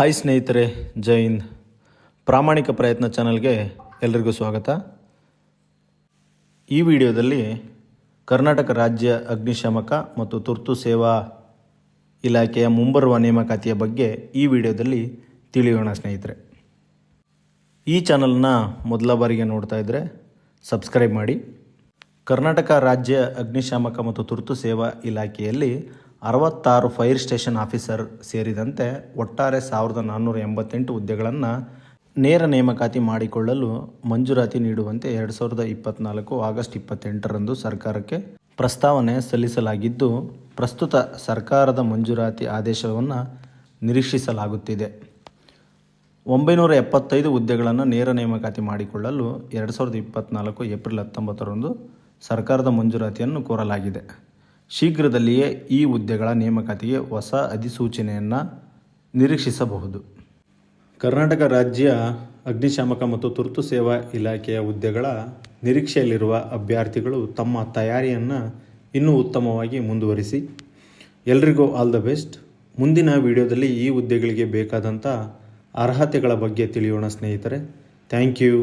Hi ಸ್ನೇಹಿತರೆ, ಜೈ ಹಿಂದ್. ಪ್ರಾಮಾಣಿಕ ಪ್ರಯತ್ನ ಚಾನಲ್ಗೆ ಎಲ್ರಿಗೂ ಸ್ವಾಗತ. ಈ ವಿಡಿಯೋದಲ್ಲಿ ಕರ್ನಾಟಕ ರಾಜ್ಯ ಅಗ್ನಿಶಾಮಕ ಮತ್ತು ತುರ್ತು ಸೇವಾ ಇಲಾಖೆಯ ಮುಂಬರುವ ನೇಮಕಾತಿಯ ಬಗ್ಗೆ ಈ ವಿಡಿಯೋದಲ್ಲಿ ತಿಳಿಯೋಣ ಸ್ನೇಹಿತರೆ. ಈ ಚಾನಲ್ನ ಮೊದಲ ಬಾರಿಗೆ ನೋಡ್ತಾ ಇದ್ದರೆ ಸಬ್ಸ್ಕ್ರೈಬ್ ಮಾಡಿ. ಕರ್ನಾಟಕ ರಾಜ್ಯ ಅಗ್ನಿಶಾಮಕ ಮತ್ತು ತುರ್ತು ಸೇವಾ ಇಲಾಖೆಯಲ್ಲಿ ಅರವತ್ತಾರು ಫೈರ್ ಸ್ಟೇಷನ್ ಆಫೀಸರ್ ಸೇರಿದಂತೆ ಒಟ್ಟಾರೆ ಸಾವಿರದ ನಾನ್ನೂರ ಎಂಬತ್ತೆಂಟು ಹುದ್ದೆಗಳನ್ನು ನೇರ ನೇಮಕಾತಿ ಮಾಡಿಕೊಳ್ಳಲು ಮಂಜೂರಾತಿ ನೀಡುವಂತೆ ಎರಡು ಸಾವಿರದ ಇಪ್ಪತ್ತ್ನಾಲ್ಕು ಆಗಸ್ಟ್ ಇಪ್ಪತ್ತೆಂಟರಂದು ಸರ್ಕಾರಕ್ಕೆ ಪ್ರಸ್ತಾವನೆ ಸಲ್ಲಿಸಲಾಗಿದ್ದು, ಪ್ರಸ್ತುತ ಸರ್ಕಾರದ ಮಂಜೂರಾತಿ ಆದೇಶವನ್ನು ನಿರೀಕ್ಷಿಸಲಾಗುತ್ತಿದೆ. ಒಂಬೈನೂರ ಎಪ್ಪತ್ತೈದು ಹುದ್ದೆಗಳನ್ನು ನೇರ ನೇಮಕಾತಿ ಮಾಡಿಕೊಳ್ಳಲು ಎರಡು ಸಾವಿರದ ಇಪ್ಪತ್ತ್ನಾಲ್ಕು ಏಪ್ರಿಲ್ ಹತ್ತೊಂಬತ್ತರಂದು ಸರ್ಕಾರದ ಮಂಜೂರಾತಿಯನ್ನು ಕೋರಲಾಗಿದೆ. ಶೀಘ್ರದಲ್ಲಿಯೇ ಈ ಹುದ್ದೆಗಳ ನೇಮಕಾತಿಗೆ ಹೊಸ ಅಧಿಸೂಚನೆಯನ್ನು ನಿರೀಕ್ಷಿಸಬಹುದು. ಕರ್ನಾಟಕ ರಾಜ್ಯ ಅಗ್ನಿಶಾಮಕ ಮತ್ತು ತುರ್ತು ಸೇವಾ ಇಲಾಖೆಯ ಹುದ್ದೆಗಳ ನಿರೀಕ್ಷೆಯಲ್ಲಿರುವ ಅಭ್ಯರ್ಥಿಗಳು ತಮ್ಮ ತಯಾರಿಯನ್ನು ಇನ್ನೂ ಉತ್ತಮವಾಗಿ ಮುಂದುವರಿಸಿ, ಎಲ್ರಿಗೂ ಆಲ್ ದ ಬೆಸ್ಟ್ ಮುಂದಿನ ವಿಡಿಯೋದಲ್ಲಿ ಈ ಹುದ್ದೆಗಳಿಗೆ ಬೇಕಾದಂಥ ಅರ್ಹತೆಗಳ ಬಗ್ಗೆ ತಿಳಿಯೋಣ ಸ್ನೇಹಿತರೆ. Thank you